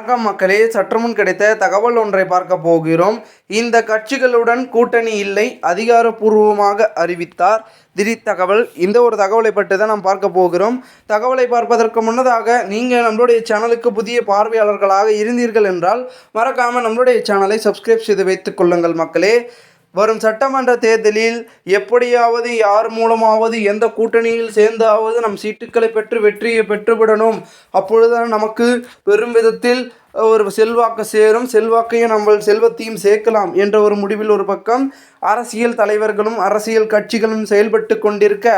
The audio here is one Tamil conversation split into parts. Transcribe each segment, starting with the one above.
வணக்கம் மக்களே சற்றுமுன் கிடைத்த தகவல் ஒன்றை பார்க்க போகிறோம். இந்த கட்சிகளுடன் கூட்டணி இல்லை அதிகாரப்பூர்வமாக அறிவித்தார். திடீர் தகவல் இந்த ஒரு தகவலை பற்றி தான் நாம் பார்க்க போகிறோம். தகவலை பார்ப்பதற்கு முன்னதாக நீங்கள் நம்மளுடைய சேனலுக்கு புதிய பார்வையாளர்களாக இருந்தீர்கள் என்றால் மறக்காமல் நம்மளுடைய சேனலை சப்ஸ்கிரைப் செய்து வைத்துக் கொள்ளுங்கள் மக்களே. வரும் சட்டமன்ற தேர்தலில் எப்படியாவது யார் மூலமாவது எந்த கூட்டணியில் சேர்ந்தாவது நம் சீட்டுக்களை பெற்று வெற்றியை பெற்றுவிடணும். அப்பொழுதுதான் நமக்கு பெரும் விதத்தில் ஒரு செல்வாக்கு சேரும். செல்வாக்கையும் நம்ம செல்வத்தையும் சேர்க்கலாம் என்ற ஒரு முடிவில் ஒரு பக்கம் அரசியல் தலைவர்களும் அரசியல் கட்சிகளும் செயல்பட்டு கொண்டிருக்க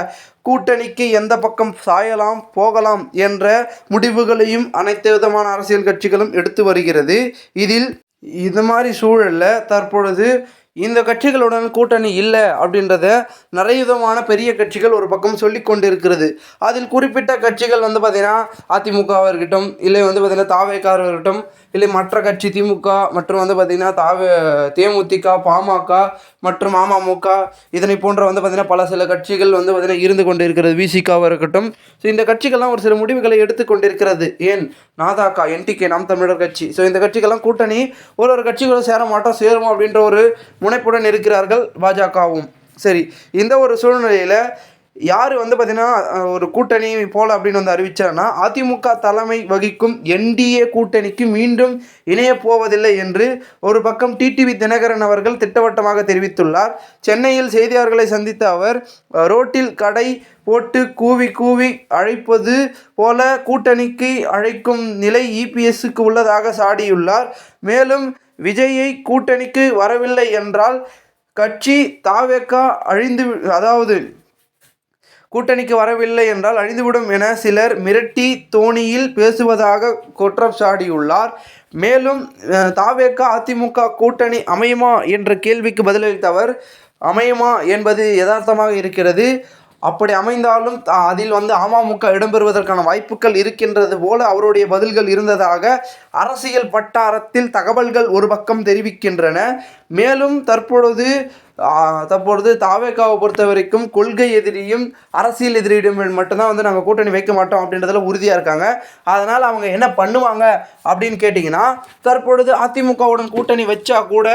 கூட்டணிக்கு எந்த பக்கம் சாயலாம் போகலாம் என்ற முடிவுகளையும் அனைத்து விதமான அரசியல் கட்சிகளும் எடுத்து வருகிறது. இதில் இது மாதிரி சூழலில் தற்பொழுது இந்த கட்சிகளுடன் கூட்டணி இல்லை அப்படின்றத நிறைய விதமான பெரிய கட்சிகள் ஒரு பக்கம் சொல்லி கொண்டிருக்கிறது. அதில் குறிப்பிட்ட கட்சிகள் வந்து பார்த்திங்கன்னா அதிமுகவாக இருக்கட்டும் இல்லை வந்து பார்த்திங்கன்னா தாவேக்காரர் இருக்கட்டும் இல்லை மற்ற கட்சி திமுக மற்றும் வந்து பார்த்திங்கன்னா தாவே தேமுதிக பாமக மற்றும் அமமுக இதனை போன்ற வந்து பார்த்திங்கன்னா பல சில கட்சிகள் வந்து பார்த்திங்கன்னா இருந்து கொண்டு இருக்கிறது விசிகாவாக இருக்கட்டும் ஸோ இந்த கட்சிகள்லாம் ஒரு சில முடிவுகளை எடுத்து கொண்டிருக்கிறது. ஏன்? நாதாக்கா என்டிகே நாம் தமிழர் கட்சி. ஸோ இந்த கட்சிகள்லாம் கூட்டணி ஒரு ஒரு கட்சிகளும் சேர மாட்டோம் சேரும் அப்படின்ற ஒரு முனைப்புடன் இருக்கிறார்கள் பாஜகவும். சரி இந்த ஒரு சூழ்நிலையில் யார் வந்து பார்த்திங்கன்னா ஒரு கூட்டணி போல அப்படின்னு வந்து அறிவிச்சாருன்னா அதிமுக தலைமை வகிக்கும் என்டிஏ கூட்டணிக்கு மீண்டும் இணையப் போவதில்லை என்று ஒரு பக்கம் டிடிவி தினகரன் அவர்கள் திட்டவட்டமாக தெரிவித்துள்ளார். சென்னையில் செய்தியாளர்களை சந்தித்த அவர் ரோட்டில் கடை போட்டு கூவி கூவி அழைப்பது போல கூட்டணிக்கு அழைக்கும் நிலை இபிஎஸ்க்கு உள்ளதாக சாடியுள்ளார். மேலும் விஜயை கூட்டணிக்கு வரவில்லை என்றால் கட்சி தாவேக்கா அழிந்து வி- அதாவது கூட்டணிக்கு வரவில்லை என்றால் அழிந்துவிடும் என சிலர் மிரட்டி தோணியில் பேசுவதாக குற்றம் சாடியுள்ளார். மேலும் தாவேக்கா அதிமுக கூட்டணி அமையுமா என்ற கேள்விக்கு பதிலளித்த அவர் அமையுமா என்பது யதார்த்தமாக இருக்கிறது. அப்படி அமைந்தாலும் அதில் வந்து அமமுக இடம்பெறுவதற்கான வாய்ப்புகள் இருக்கின்றது போல அவருடைய பதில்கள் இருந்ததாக அரசியல் வட்டாரத்தில் தகவல்கள் ஒரு பக்கம் தெரிவிக்கின்றன. மேலும் தற்பொழுது தற்பொழுது தாவேக்காவை பொறுத்த வரைக்கும் கொள்கை எதிரியும் அரசியல் எதிரியிடம் மட்டும்தான் வந்து நாங்கள் கூட்டணி வைக்க மாட்டோம் அப்படின்றதுல உறுதியாக இருக்காங்க. அதனால் அவங்க என்ன பண்ணுவாங்க அப்படின்னு கேட்டிங்கன்னா தற்பொழுது அதிமுகவுடன் கூட்டணி வச்சா கூட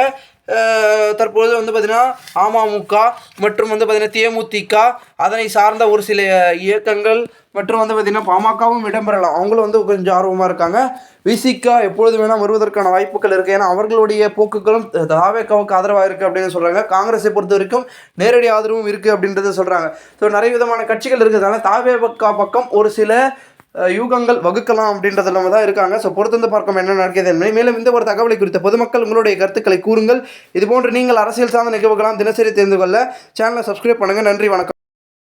தற்பொழுது வந்து பார்த்திங்கன்னா அமமுக மற்றும் வந்து பார்த்திங்கன்னா தேமுதிக அதனை சார்ந்த ஒரு சில இயக்கங்கள் மற்றும் வந்து பார்த்திங்கன்னா பாமகவும் இடம்பெறலாம். அவங்களும் வந்து கொஞ்சம் ஆர்வமாக இருக்காங்க. விசிகா எப்பொழுது வேணால் வருவதற்கான வாய்ப்புகள் இருக்குது ஏன்னா அவர்களுடைய போக்குகளும் தாவேக்காவுக்கு ஆதரவாக இருக்குது அப்படின்னு சொல்கிறாங்க காங்கிரஸை பொறுத்த வரைக்கும் நேரடி ஆதரவும் இருக்குது அப்படின்றத சொல்கிறாங்க ஸோ நிறைய விதமான கட்சிகள் இருக்கிறதுனால தாவேக்கா பக்கம் ஒரு சில யூகங்கள் வகுக்கலாம் அப்படின்றதுல தான் இருக்காங்க. ஸோ பொறுத்திருந்து பார்க்கும் என்ன நடக்கிறது என்பதை. மேலும் இந்த ஒரு தகவலை குறித்த பொதுமக்கள் உங்களுடைய கருத்துக்களை கூறுங்கள். இதுபோன்று நீங்கள் அரசியல் சார்ந்த நிகழ்வுகளாம் தினசரி தெரிந்து கொள்ள சேனலை சப்ஸ்கிரைப் பண்ணுங்கள் நன்றி வணக்கம்.